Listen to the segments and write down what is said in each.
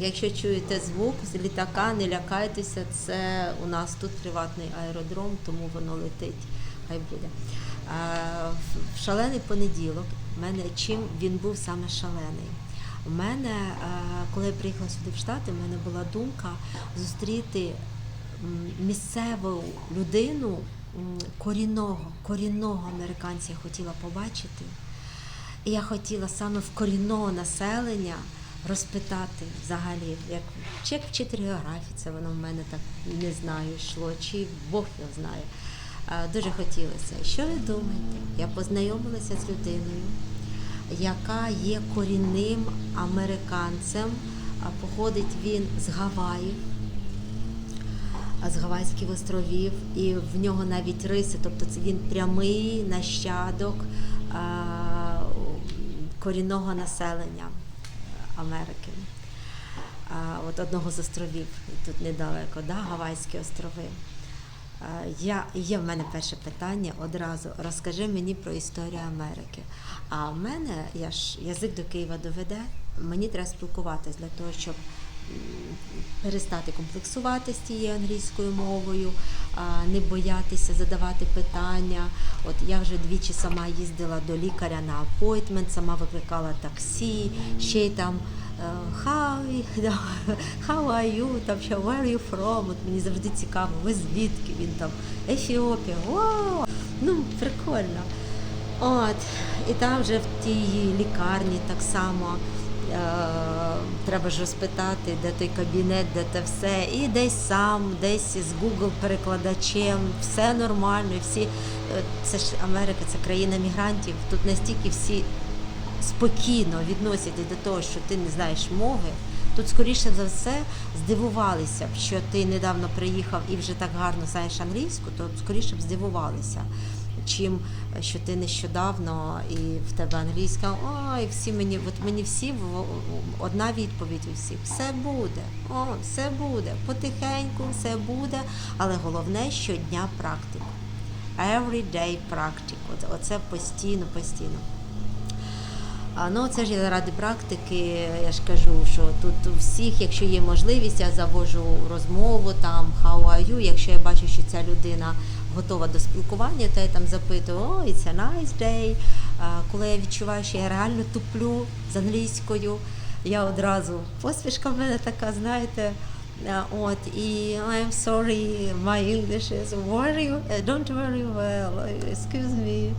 Якщо чуєте звук з літака, не лякайтеся, це у нас тут приватний аеродром, тому воно летить. Хай буде. В- в шалений понеділок, в мене чим він був саме шалений. У мене, е, коли я приїхала сюди в Штати, в мене була думка зустріти місцеву людину корінного, корінного американця я хотіла побачити. І я хотіла саме в корінного населення розпитати взагалі, як чи як вчитель географії, це воно в мене так не знаю, йшло, чи Бог його знає. Дуже хотілося. Що ви думаєте? Я познайомилася з людиною, яка є корінним американцем, походить він з Гаваїв, з Гавайських островів, і в нього навіть риси, тобто це він прямий нащадок корінного населення Америки. От одного з островів тут недалеко, да, Гавайські острови. Я, є в мене перше питання одразу. Розкажи мені про історію Америки. А в мене я ж язик до Києва доведе. Мені треба спілкуватись для того, щоб перестати комплексувати з тією англійською мовою, не боятися задавати питання. От я вже двічі сама їздила до лікаря на апойтмент, сама викликала таксі, ще й там е, how, how are you, там ще where are you from, от мені завжди цікаво, ви звідки, він там Ефіопія, вау, ну прикольно. От, і там вже в тій лікарні так само треба ж розпитати, де той кабінет, де те все. І десь сам, десь з Google перекладачем, все нормально. Всі, е, це ж Америка, це країна мігрантів. Тут настільки всі спокійно відносяться до того, що ти не знаєш мови. Тут, скоріше за все, здивувалися б, що ти недавно приїхав і вже так гарно знаєш англійську, то скоріше б здивувалися, чим що ти нещодавно і в тебе англійська. Ой, всі мені, от мені всі одна відповідь у всіх: все буде, о, все буде, потихеньку, все буде, але головне щодня практику. Every day practice. Оце- постійно, постійно. А, ну, це ж я заради практики, я ж кажу, що тут у всіх, якщо є можливість, я завожу розмову там how are you, якщо я бачу, що ця людина готова до спілкування, то я там запитую, о, it's a nice day. Коли я відчуваю, що я реально туплю з англійською, я одразу посмішка в мене така, знаєте. От і I'm sorry, my English is uh, don't very well, excuse me.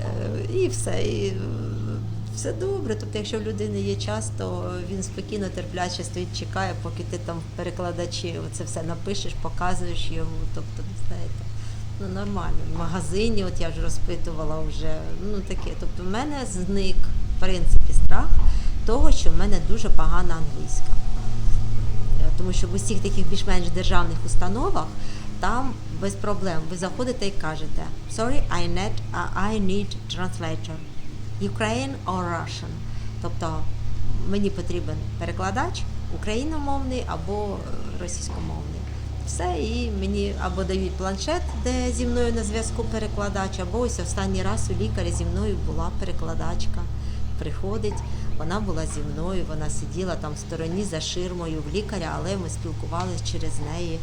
Е, І все. І все добре. Тобто, якщо в людини є час, то він спокійно, терпляче стоїть, чекає, поки ти там перекладачі це все напишеш, показуєш йому. Тобто, знаєте, ну нормально. В магазині, от я вже розпитувала вже, ну таке. Тобто, в мене зник, в принципі, страх того, що в мене дуже погана англійська. Е, Тому що в усіх таких більш-менш державних установах там без проблем ви заходите і кажете Sorry, I need, I need translator. Ukraine or Russian. Тобто мені потрібен перекладач україномовний або е, російськомовний. Все, і мені або дають планшет, де зі мною на зв'язку перекладач, або ось останній раз у лікаря зі мною була перекладачка. Приходить, вона була зі мною, вона сиділа там в стороні за ширмою в лікаря, але ми спілкувалися через неї.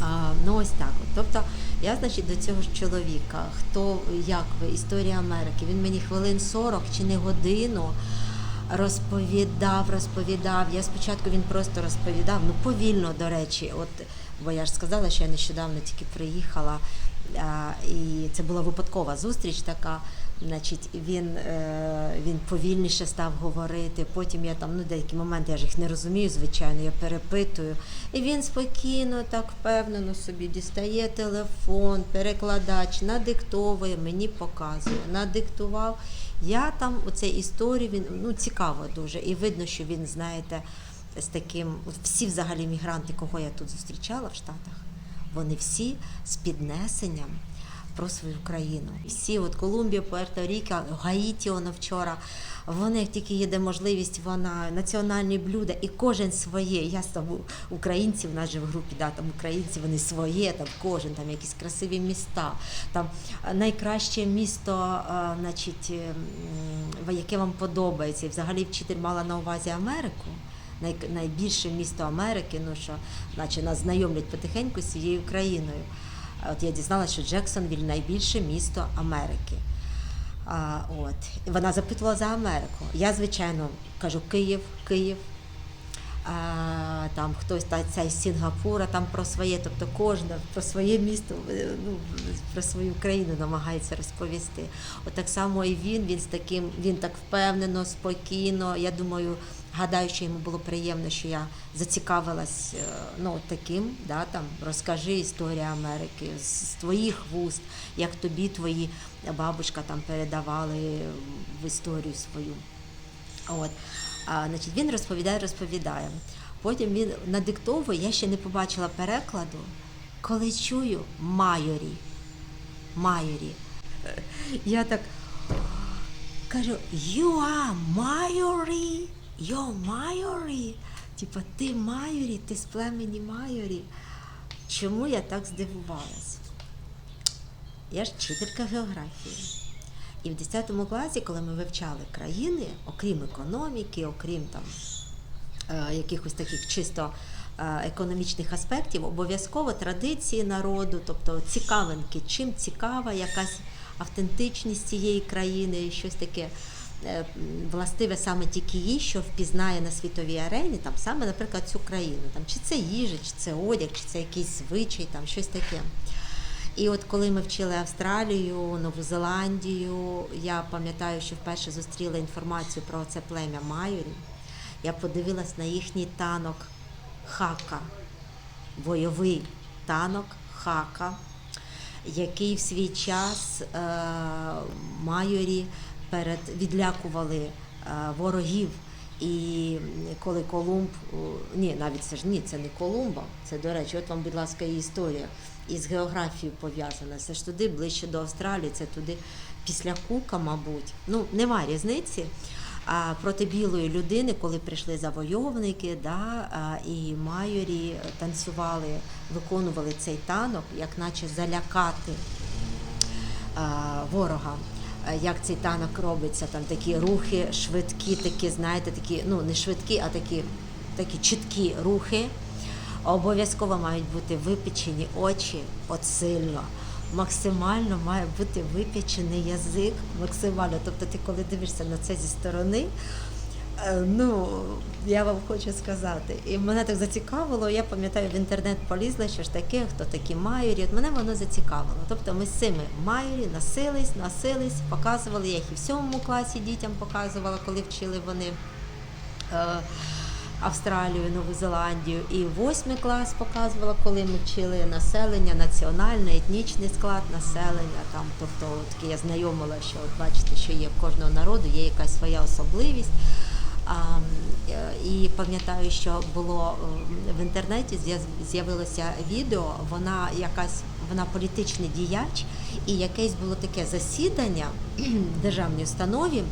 А, ну ось так. От. Тобто я, значить, до цього ж чоловіка, хто як ви, історія Америки, він мені хвилин 40 чи не годину розповідав, розповідав. Я спочатку він просто розповідав, ну повільно, до речі, от бо я ж сказала, що я нещодавно тільки приїхала, і це була випадкова зустріч така. Значить, він, е, він повільніше став говорити. Потім я там ну деякі моменти, я ж їх не розумію, звичайно, я перепитую. І він спокійно, так впевнено собі дістає телефон, перекладач, надиктовує, мені показує, надиктував. Я там у цій історії він ну цікаво дуже. І видно, що він, знаєте, з таким, всі взагалі мігранти, кого я тут зустрічала в Штатах, вони всі з піднесенням про свою країну. Всі, от Колумбія, Пуерто-Ріко, Гаїті, воно вчора. Вони, тільки є можливість, вона національні блюда, і кожен своє. Я там українці, в нас же в групі, да, там українці, вони своє, там кожен, там якісь красиві міста, там е, найкраще місто, е, значить, яке вам подобається. Взагалі вчитель мала на увазі Америку. най, найбільше місто Америки, ну що, наче нас знайомлять потихеньку з цією країною. От я дізналася, що Джексонвіль найбільше місто Америки. А, от. Вона запитувала за Америку. Я, звичайно, кажу Київ, Київ. А, там хтось та ця із Сінгапура там про своє, тобто кожна про своє місто, е, ну, про свою країну намагається розповісти. От так само і він, він з таким, він так впевнено, спокійно. Я думаю, гадаю, що йому було приємно, що я зацікавилась е, ну, таким, да, там, розкажи історію Америки з, твоїх вуст, як тобі твої бабушка там передавали в історію свою. От. А, значить, він розповідає, розповідає. Потім він надиктовує, я ще не побачила перекладу, коли чую майорі. Майорі. Я так кажу, you are майорі, you're майорі. Типа, ти майорі, ти з племені майорі. Чому я так здивувалась? Я ж вчителька географії. І в 10 класі, коли ми вивчали країни, окрім економіки, окрім там е, якихось таких чисто е, економічних аспектів, обов'язково традиції народу, тобто цікавинки, чим цікава якась автентичність цієї країни, щось таке властиве саме тільки їй, що впізнає на світовій арені, там саме, наприклад, цю країну. Там, чи це їжа, чи це одяг, чи це якийсь звичай, там щось таке. І от коли ми вчили Австралію, Нову Зеландію, я пам'ятаю, що вперше зустріла інформацію про це плем'я Майорі. Я подивилась на їхній танок Хака, бойовий танок Хака, який в свій час е, майорі перед відлякували е, ворогів. І коли Колумб, ні, навіть це ж ні, це не Колумба, це до речі, от вам, будь ласка, і історія із географією пов'язана. Це ж туди ближче до Австралії, це туди після Кука, мабуть. Ну, нема різниці. А проти білої людини, коли прийшли завойовники, да, і майорі танцювали, виконували цей танок, як наче залякати ворога. А, Як цей танок робиться, там такі рухи швидкі, такі, знаєте, такі, ну не швидкі, а такі, такі чіткі рухи. Обов'язково мають бути випечені очі, от сильно. Максимально має бути випечений язик, максимально. Тобто, ти коли дивишся на це зі сторони, Е, Ну, я вам хочу сказати. І мене так зацікавило. Я пам'ятаю, в інтернет полізла, що ж таке, хто такі майорі. От мене воно зацікавило. Тобто ми з цими майорі носились, носились, показували. Я їх і в сьомому класі дітям показувала, коли вчили вони. Е, Австралію, Нову Зеландію і восьмий клас показувала, коли ми вчили населення, національний, етнічний склад населення. Там, тобто, от таки я знайомила, що от бачите, що є в кожного народу, є якась своя особливість. Е, і пам'ятаю, що було е, в інтернеті з'яв- з'явилося відео. Вона якась вона політичний діяч, і якесь було таке засідання в державній установі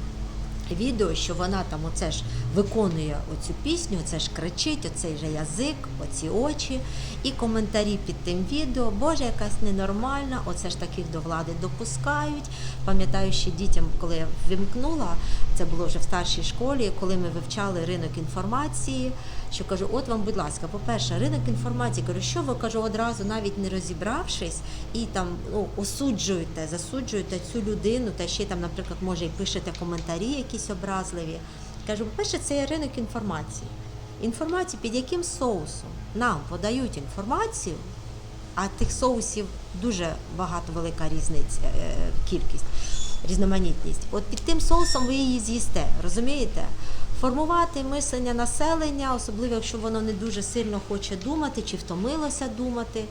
відео, що вона там оце ж виконує оцю пісню, оце ж кричить, оцей же язик, оці очі, і коментарі під тим відео. Боже, якась ненормальна, оце ж таких до влади допускають. Пам'ятаю, що дітям, коли я вимкнула, це було вже в старшій школі, коли ми вивчали ринок інформації. Що кажу, от вам, будь ласка, по-перше, ринок інформації, кажу, що ви кажу, одразу навіть не розібравшись, і там ну, осуджуєте, засуджуєте цю людину, та ще там, наприклад, може і пишете коментарі якісь образливі. Кажу, по-перше, це є ринок інформації. Інформацію, під яким соусом нам подають інформацію, а тих соусів дуже багато велика різниця, е, кількість, різноманітність. От під тим соусом ви її з'їсте, розумієте? Формувати мислення населення, особливо якщо воно не дуже сильно хоче думати чи втомилося думати,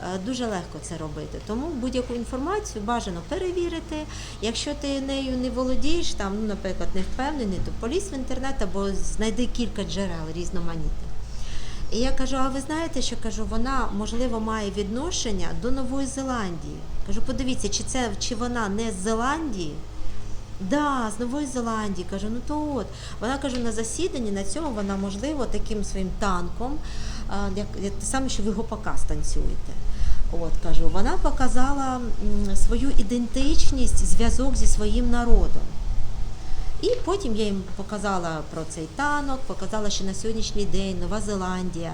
е, дуже легко це робити. Тому будь-яку інформацію бажано перевірити. Якщо ти нею не володієш, там, ну, наприклад, не впевнений, то полізь в інтернет або знайди кілька джерел різноманітних. І я кажу, а ви знаєте, що кажу, вона можливо має відношення до Нової Зеландії. Кажу, подивіться, чи це чи вона не з Зеландії? Да, з Нової Зеландії. Кажу, ну то от. Вона кажу, на засіданні на цьому вона, можливо, таким своїм танком, як, як те саме, що ви гопака станцюєте. От кажу, вона показала свою ідентичність, зв'язок зі своїм народом. І потім я їм показала про цей танок, показала, що на сьогоднішній день Нова Зеландія.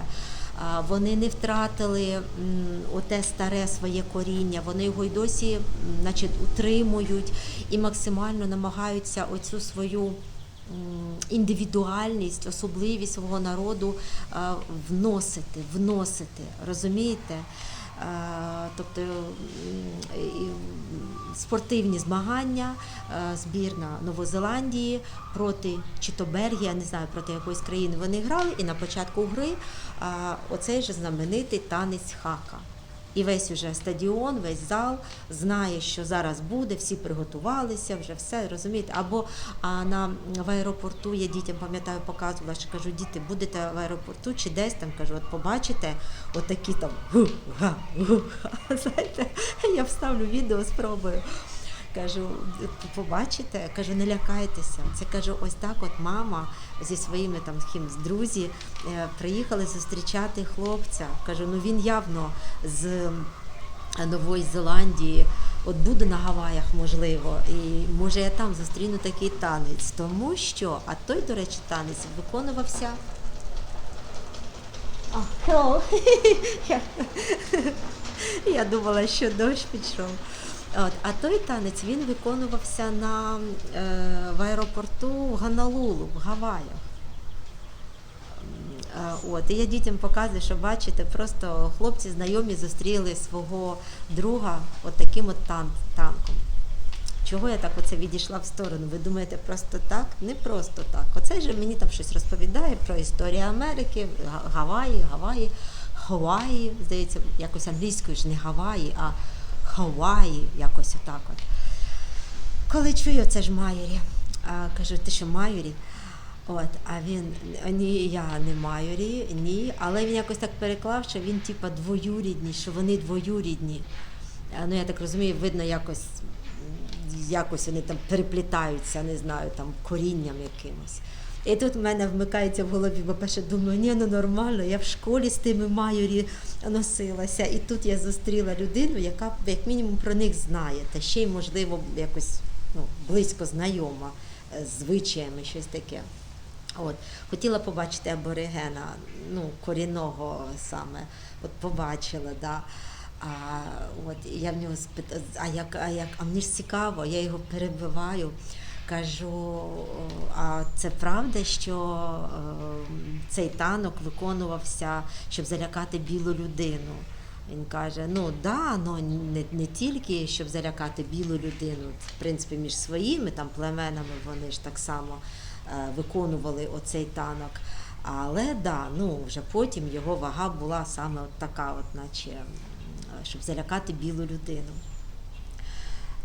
Вони не втратили оте старе своє коріння, вони його й досі значить, утримують і максимально намагаються оцю свою індивідуальність, особливість свого народу вносити, вносити, розумієте? Е, Тобто спортивні змагання, е, збірна Новозеландії проти чи то Бельгії, я не знаю проти якоїсь країни вони грали, і на початку гри е, оцей же знаменитий танець хака. І весь уже стадіон, весь зал знає, що зараз буде, всі приготувалися, вже все розумієте. Або а на в аеропорту я дітям пам'ятаю, показувала, що кажу, діти, будете в аеропорту чи десь там кажу, от побачите отакі там гу-га, гу-га. Знаєте, я вставлю відео, спробую. Кажу, побачите, кажу, не лякайтеся. Це кажу, ось так от мама зі своїми там з друзі е, приїхали зустрічати хлопця. Кажу, ну він явно з е, Нової Зеландії. От буду на Гаваях, можливо, і може я там зустріну такий танець, тому що, а той, до речі, танець виконувався. Hello. Я- Я думала, що дощ пішов. От, а той танець він виконувався на, е, в аеропорту Ганалулу, в Гаваях. Е, От, і я дітям показую, що бачите, просто хлопці знайомі зустріли свого друга от таким от тан- танком. Чого я так оце відійшла в сторону? Ви думаєте, просто так? Не просто так. Оце же мені там щось розповідає про історію Америки, Га- Гаваї, Гаваї, Хаваї, здається, якось англійською ж не Гаваї, а Хаваї, якось отак от. Коли чую, це ж Майорі, а, кажу, ти що Майорі? От, а він ні, я не Майорі, ні, але він якось так переклав, що він типа двоюрідні, що вони двоюрідні. Ну я так розумію, видно, якось, якось вони там переплітаються, не знаю, там корінням якимось. І тут в мене вмикається в голові, бо перше думаю, ні, ну нормально, я в школі з тими майорі носилася. І тут я зустріла людину, яка як мінімум про них знає, та ще й, можливо, якось ну, близько знайома з звичаями, щось таке. От, хотіла побачити аборигена, ну, корінного саме, от побачила, да. А, от, я в нього спитала, а як, а як, а мені ж цікаво, я його перебиваю. Кажу, а це правда, що е, цей танок виконувався, щоб залякати білу людину? Він каже: ну да, ну не, не тільки щоб залякати білу людину, в принципі, між своїми там племенами вони ж так само е, виконували оцей танок. Але да, ну вже потім його вага була саме от така, от, наче, щоб залякати білу людину.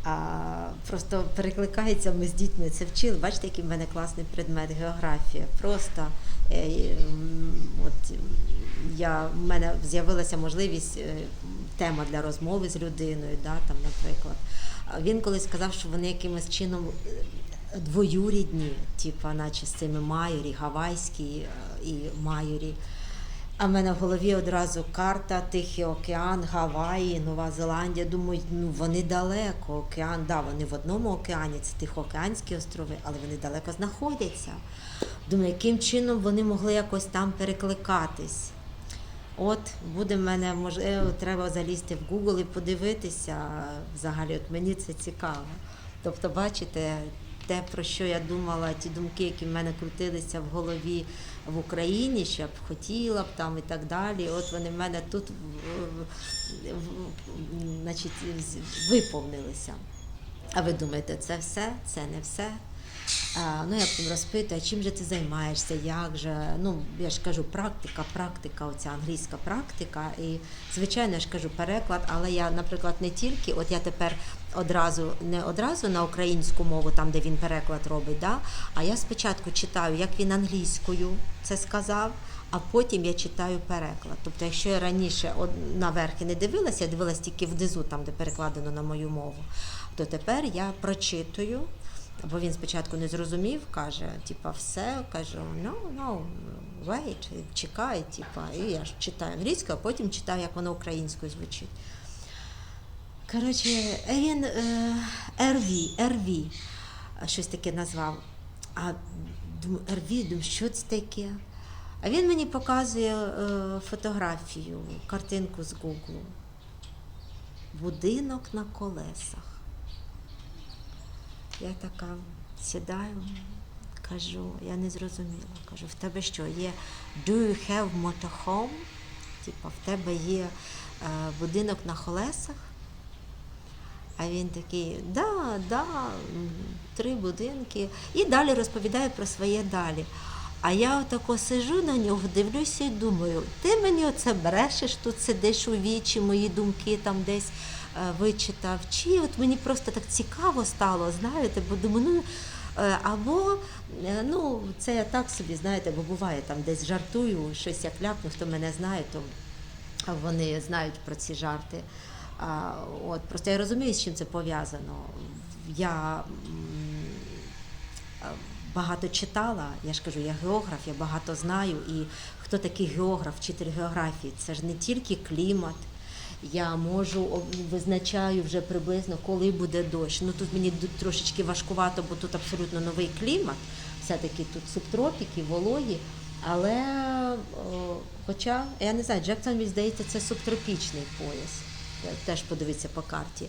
А, просто перекликається, ми з дітьми це вчили. Бачите, який в мене класний предмет географія. Просто е, от, я, в мене з'явилася можливість е, тема для розмови з людиною, да, там, наприклад. Він колись сказав, що вони якимось чином е, двоюрідні, типу, наче з цими майорі, гавайські е, і майорі. А в мене в голові одразу карта, Тихий океан, Гаваї, Нова Зеландія. Думаю, ну вони далеко. Океан, да, вони в одному океані, це Тихоокеанські острови, але вони далеко знаходяться. Думаю, яким чином вони могли якось там перекликатись. От буде мене можливо, треба залізти в Google і подивитися. Взагалі, от мені це цікаво. Тобто, бачите, те, про що я думала, ті думки, які в мене крутилися в голові в Україні, я б хотіла б там і так далі. От вони в мене тут значить, виповнилися. А ви думаєте, це все? Це не все? А, ну, я потім розпитую, а чим же ти займаєшся, як же? Ну, я ж кажу, практика, практика, оця англійська практика. І, звичайно, я ж кажу, переклад, але я, наприклад, не тільки, от я тепер одразу, не одразу на українську мову, там, де він переклад робить, да? а я спочатку читаю, як він англійською це сказав, а потім я читаю переклад. Тобто, якщо я раніше од- наверх і не дивилася, я дивилася тільки внизу, там, де перекладено на мою мову, то тепер я прочитую. Бо він спочатку не зрозумів, каже, типа, все, кажу, no, no, wait, чекай, типа, і я ж читаю англійською, а потім читаю, як воно українською звучить. Коротше, він е, RV, RV, щось таке назвав. А Ерві, думаю, що це таке? А він мені показує е, фотографію, картинку з Гуглу. Будинок на колесах. Я така сідаю, кажу, я не зрозуміла. Кажу, в тебе що, є do you have motorhome? Типа, в тебе є е, будинок на колесах? А він такий, да, да, три будинки. І далі розповідає про своє далі. А я отако сижу на нього, дивлюся і думаю, ти мені оце брешеш, тут сидиш у вічі, мої думки там десь е, вичитав. Чи от мені просто так цікаво стало, знаєте, бо думаю, ну. е, Або е, ну, це я так собі, знаєте, бо буває там десь жартую, щось як ляпну, хто мене знає, то вони знають про ці жарти. От, просто я розумію, з чим це пов'язано. Я багато читала, я ж кажу, я географ, я багато знаю. І хто такий географ, вчитель географії? Це ж не тільки клімат. Я можу визначаю вже приблизно, коли буде дощ. Ну тут мені трошечки важкувато, бо тут абсолютно новий клімат. Все-таки тут субтропіки, вологі. Але о, хоча, я не знаю, Джексон, здається, це субтропічний пояс. Е, Теж подивіться по карті.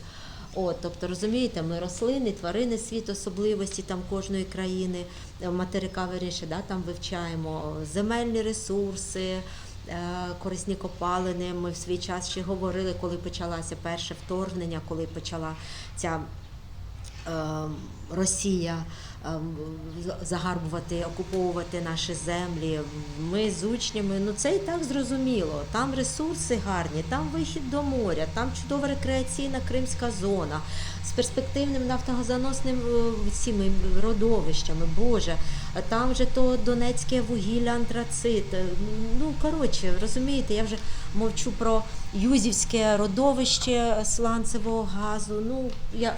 От, тобто, розумієте, ми рослини, тварини, світ, особливості там кожної країни, е, материка виріше, да, там вивчаємо земельні ресурси, е, корисні копалини. Ми в свій час ще говорили, коли почалося перше вторгнення, коли почала ця ем, Росія загарбувати, окуповувати наші землі. Ми з учнями, ну це і так зрозуміло. Там ресурси гарні, там вихід до моря, там чудова рекреаційна кримська зона з перспективним нафтогазоносним е, цими родовищами. Боже, там же то донецьке вугілля, антрацит. Е, Ну коротше, розумієте, я вже мовчу про Юзівське родовище сланцевого газу. Ну я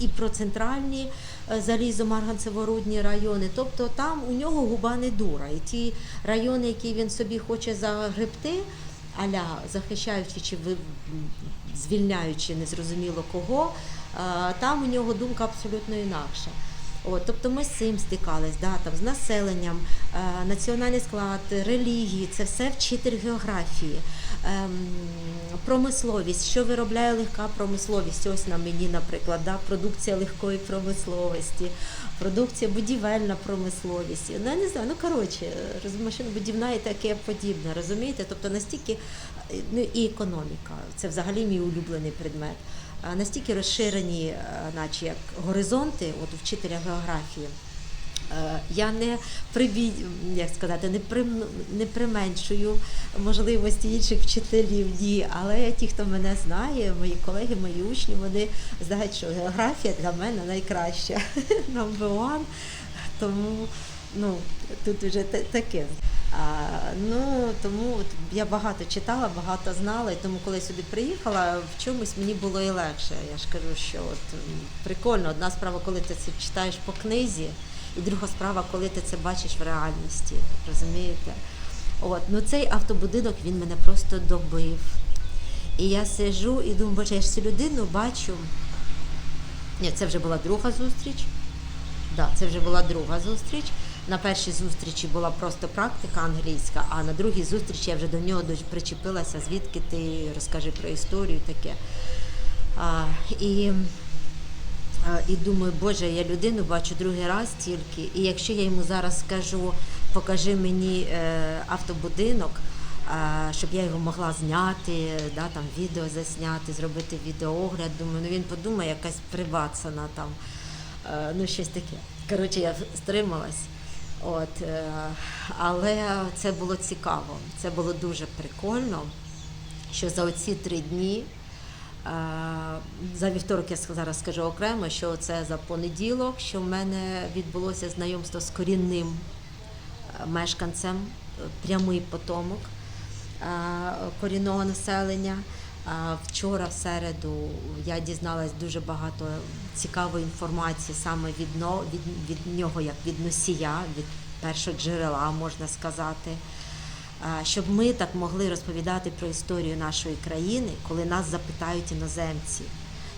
і про центральні е, залізо-марганцево-рудні райони. Тобто там у нього губа не дура. І ті райони, які він собі хоче загребти, аля захищаючи чи звільняючи незрозуміло кого, е, там у нього думка абсолютно інакша. От, тобто ми з цим стикались, да, там, з населенням, е, національний склад, релігії, це все вчитель географії, ем, промисловість, що виробляє легка промисловість. Ось на мені, наприклад, да, продукція легкої промисловості, продукція будівельна промисловість. Ну, я не знаю, ну коротше, машинобудівна і таке подібне, розумієте? Тобто настільки, е, ну і економіка, це взагалі мій улюблений предмет. Настільки розширені, е, наче як горизонти, от вчителя географії. Е, Я не прибі... як сказати, не, прим... не применшую можливості інших вчителів, ні. Але ті, хто мене знає, мої колеги, мої учні, вони знають, що географія для мене найкраща. Number one. Тому ну, тут вже та- таке. Ну, тому от я багато читала, багато знала, і тому, коли сюди приїхала, в чомусь мені було і легше. Я ж кажу, що от прикольно, одна справа, коли ти це читаєш по книзі, і друга справа, коли ти це бачиш в реальності. Розумієте? От, ну цей автобудинок він мене просто добив. І я сижу і думаю, боже, я ж цю людину бачу. Ні, це вже була друга зустріч. Да, це вже була друга зустріч. На першій зустрічі була просто практика англійська, а на другій зустрічі я вже до нього причепилася, звідки ти розкажи про історію таке. А, і, і думаю, Боже, я людину бачу другий раз тільки. І якщо я йому зараз скажу, покажи мені е, автобудинок, щоб я його могла зняти, да, там, відео засняти, зробити відеоогляд, думаю, ну він подумає, якась прибацана там. Е, ну, щось таке. Коротше, я стрималась. От, е, але це було цікаво, це було дуже прикольно, що за оці три дні, е, за вівторок я зараз скажу окремо, що це за понеділок, що в мене відбулося знайомство з корінним е, мешканцем, прямий потомок корінного населення. Вчора, в середу, я дізналась дуже багато цікавої інформації саме від, від, від нього, як від носія, від першого джерела, можна сказати. Щоб ми так могли розповідати про історію нашої країни, коли нас запитають іноземці.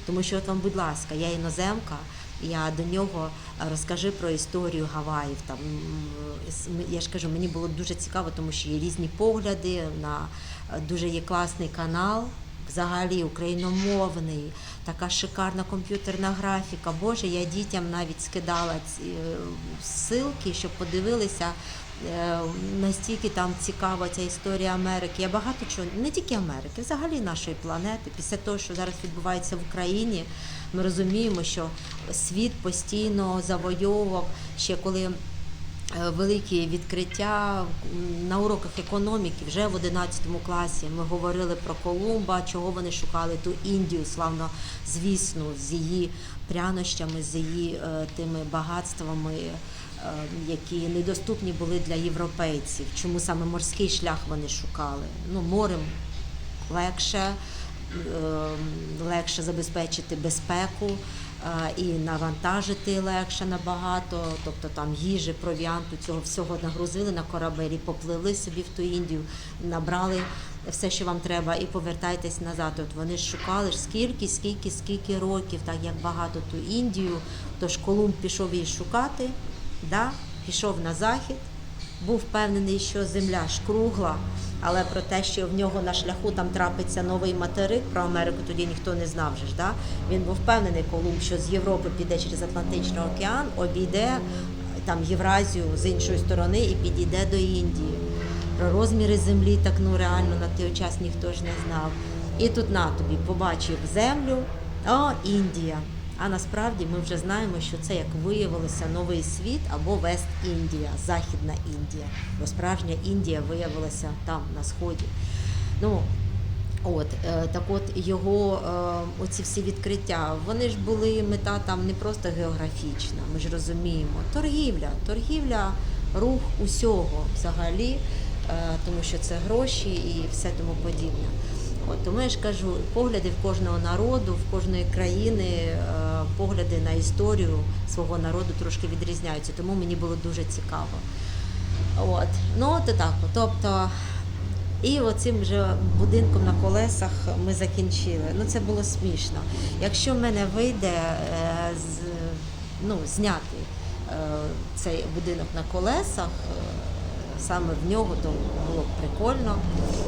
Тому що, от вам, будь ласка, я іноземка, Я до нього розкажи про історію Гаваїв. Там я ж кажу, мені було дуже цікаво, тому що є різні погляди на дуже є класний канал. Взагалі україномовний, така шикарна комп'ютерна графіка. Боже, я дітям навіть скидала ці е, ссылки, щоб подивилися. е, Настільки там цікава ця історія Америки. Я багато чого, не тільки Америки, взагалі нашої планети. Після того, що зараз відбувається в Україні, ми розуміємо, що світ постійно завойовував ще коли. Е, Великі відкриття на уроках економіки вже в 11 класі. Ми говорили про Колумба, чого вони шукали ту Індію, славно звісну, з її прянощами, з її е, тими багатствами, е, які недоступні були для європейців. Чому саме морський шлях вони шукали? Ну, морем легше, легше забезпечити безпеку е, і навантажити легше набагато. Тобто там їжі, провіанту, цього всього нагрузили на корабель і попливли собі в ту Індію, набрали все, що вам треба, і повертайтесь назад. От вони шукали ж скільки, скільки, скільки років, так як багато ту Індію. Тож Колумб пішов її шукати, да? пішов на захід був впевнений, що земля ж кругла, але про те, що в нього на шляху там трапиться новий материк, про Америку тоді ніхто не знав. Же ж, да? Він був впевнений, Колумб, що з Європи піде через Атлантичний океан, обійде там Євразію з іншої сторони і підійде до Індії. Про розміри землі так ну реально на той час ніхто ж не знав. І тут на тобі побачив землю, о, Індія. А насправді ми вже знаємо, що це як виявилося новий світ або Вест-Індія, Західна Індія. Бо справжня Індія виявилася там, на сході. Ну, От е, так, от його е, оці всі відкриття, вони ж були мета там не просто географічна. Ми ж розуміємо, торгівля, торгівля, рух усього взагалі, е, тому що це гроші і все тому подібне. От тому я ж кажу, погляди в кожного народу, в кожної країни, погляди на історію свого народу трошки відрізняються. Тому мені було дуже цікаво. От, ну от і так. Тобто, і оцим же будинком на колесах ми закінчили. Ну це було смішно. Якщо в мене вийде е, ну, зняти е, цей будинок на колесах, е, саме в нього, то було б прикольно.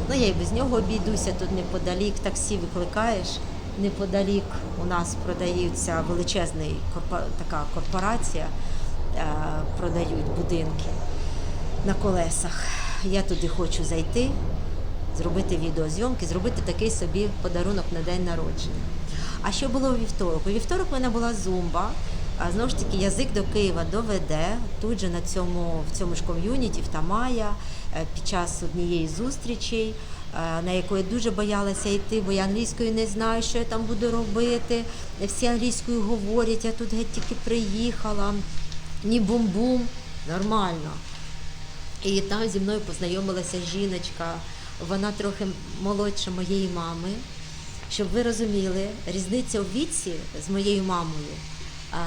Ну я і без нього обійдуся тут неподалік, таксі викликаєш. Неподалік у нас продаються величезний така корпорація, е, продають будинки на колесах. Я туди хочу зайти, зробити відеозйомки, зробити такий собі подарунок на день народження. А що було у вівторок? У вівторок в мене була зумба. А знову ж таки, язик до Києва доведе тут же на цьому в цьому ж ком'юніті, в Тамая, е, під час однієї зустрічей, на яку я дуже боялася йти, бо я англійською не знаю, що я там буду робити. Всі англійською говорять, я тут геть тільки приїхала. Ні бум-бум, нормально. І там зі мною познайомилася жіночка, вона трохи молодша моєї мами. Щоб ви розуміли, різниця у віці з моєю мамою. А,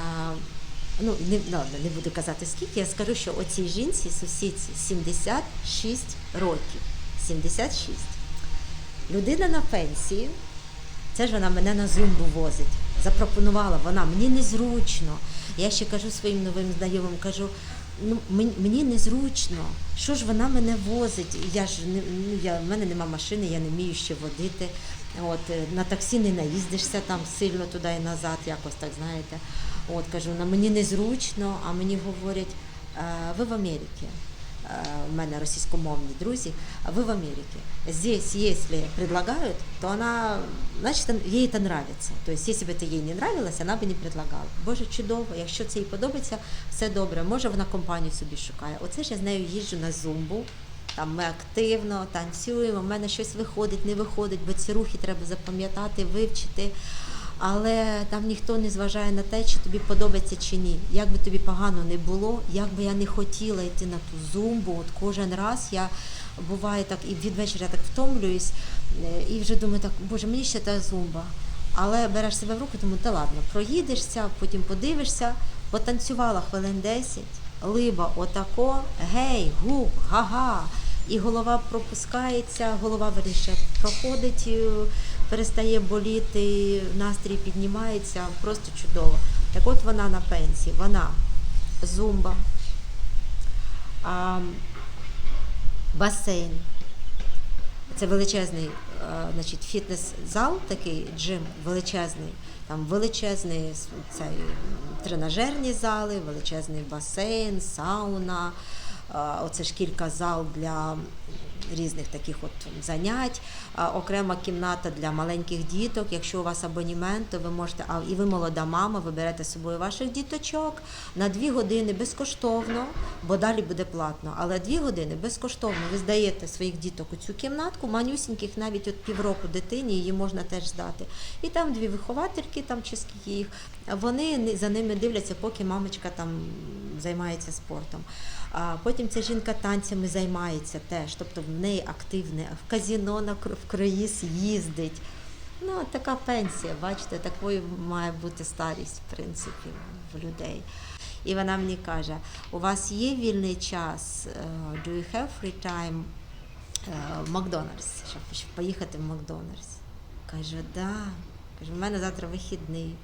ну, не, ладно, не буду казати скільки, я скажу, що оцій жінці, сусідці, 76 років. 76. Людина на пенсії, це ж вона мене на зумбу возить. Запропонувала вона, мені незручно. Я ще кажу своїм новим знайомим, кажу, ну мені, незручно. Що ж вона мене возить? Я ж не ну я в мене нема машини, я не вмію ще водити. От е, на таксі не наїздишся там сильно туди і назад, якось так знаєте. От кажу, на мені незручно, а мені говорять, «Е, ви в Америці. Э, у мене російськомовні друзі, а ви в Америке. Здесь, если предлагают, то она, значит, ей это нравится. То есть, если бы это ей не нравилось, вона би не предлагала. Боже, чудово, якщо це їй подобається, все добре. Може, вона компанію собі шукає. Оце ж я з нею їжджу на зумбу. Там ми активно танцюємо, в мене щось виходить, не виходить, бо ці рухи треба запам'ятати, вивчити. Але там ніхто не зважає на те, чи тобі подобається чи ні. Як би тобі погано не було, як би я не хотіла йти на ту зумбу, от кожен раз я буває так, і від вечора так втомлююсь, е, і вже думаю, так, боже, мені ще та зумба. Але береш себе в руки, тому та ладно, проїдешся, потім подивишся, потанцювала хвилин 10, либа отако, гей, гук, га-га. І голова пропускається, голова верніше проходить, е, перестає боліти, настрій піднімається, просто чудово. Так от вона на пенсії, вона зумба, басейн. Це величезний значить, фітнес-зал, такий джим величезний. Там величезний цей, тренажерні зали, величезний басейн, сауна. Оце ж кілька зал для різних таких от занять. Окрема кімната для маленьких діток. Якщо у вас абонімент, то ви можете, а і ви молода мама, ви берете з собою ваших діточок на дві години безкоштовно, бо далі буде платно. Але дві години безкоштовно ви здаєте своїх діток у цю кімнатку, манюсіньких, навіть от півроку дитині, її можна теж здати. І там дві виховательки, там чи скільки їх, вони за ними дивляться, поки мамочка там займається спортом. А потім ця жінка танцями займається теж, тобто в неї активне, в казіно на в круїз їздить. Ну, така пенсія, бачите, такою має бути старість, в принципі, в людей. І вона мені каже: у вас є вільний час? е, Do you have free time е, в Макдональдс, щоб, поїхати в Макдональдс? Каже, да. Каже, в мене завтра вихідний,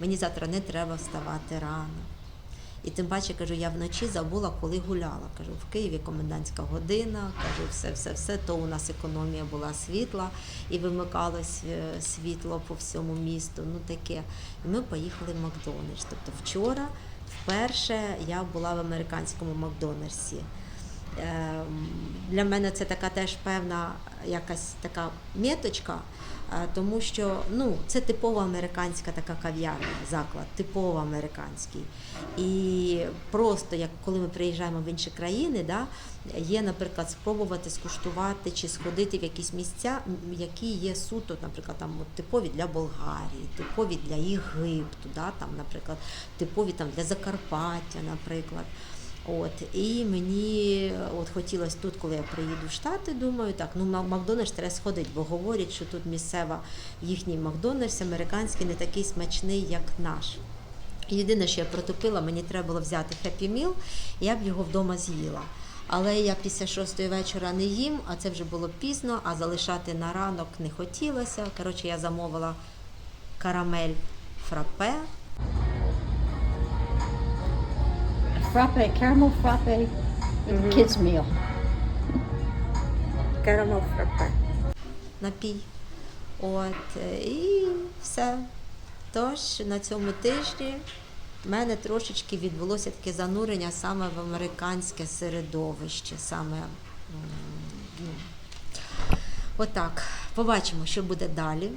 мені завтра не треба вставати рано. І тим паче кажу, я вночі забула, коли гуляла. Кажу, в Києві комендантська година, кажу, все, все, все. То у нас економія була світла і вимикалось е, світло по всьому місту. Ну таке. І ми поїхали в Макдональдс. Тобто вчора вперше я була в американському Макдональдсі. Ем, Для мене це така теж певна якась така меточка, тому що ну, це типова американська така кав'ярня, заклад, типово американський. І просто як коли ми приїжджаємо в інші країни, да, є, наприклад, спробувати скуштувати чи сходити в якісь місця, які є суто, наприклад, там от, типові для Болгарії, типові для Єгипту, да, там, наприклад, типові там для Закарпаття, наприклад. От і мені от хотілося тут, коли я приїду в Штати, думаю, так, ну Макдональдс треба сходити, бо говорять, що тут місцева їхній Макдональдс американський не такий смачний, як наш. Єдине, що я протупила, мені треба було взяти Happy Meal, і я б його вдома з'їла. Але я після шостої вечора не їм, а це вже було пізно, а залишати на ранок не хотілося. Коротше, я замовила карамель фрапе. Frappe, caramel frappe with the kids' meal. Карамель фрапе. Напій. От, е, і все. Тож на цьому тижні в мене трошечки відбулося таке занурення саме в американське середовище. Саме, ну, отак. Побачимо, що буде далі.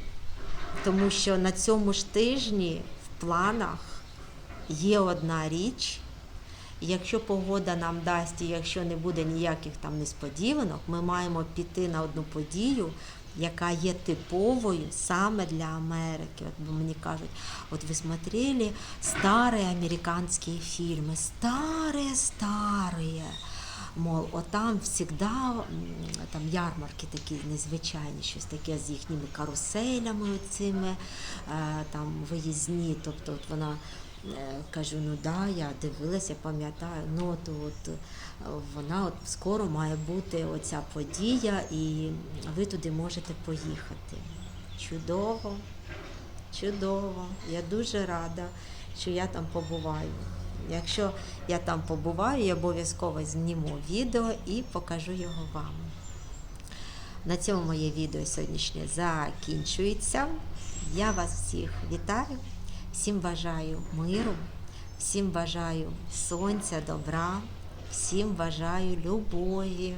Тому що на цьому ж тижні в планах є одна річ. Якщо погода нам дасть, і якщо не буде ніяких там несподіванок, ми маємо піти на одну подію, яка є типовою саме для Америки. От мені кажуть, от ви смотрели старі американські фільми, старі, старі. Мол, отам завжди там ярмарки такі незвичайні, щось таке з їхніми каруселями, цими, е, там виїзні. Тобто от вона кажу, ну да, я дивилася, пам'ятаю, ну от, от е, вона от скоро має бути оця подія, і ви туди можете поїхати. Чудово, чудово. Я дуже рада, що я там побуваю. Якщо я там побуваю, я обов'язково зніму відео і покажу його вам. На цьому моє відео сьогоднішнє закінчується. Я вас всіх вітаю, всім бажаю миру, всім бажаю сонця, добра, всім бажаю любові.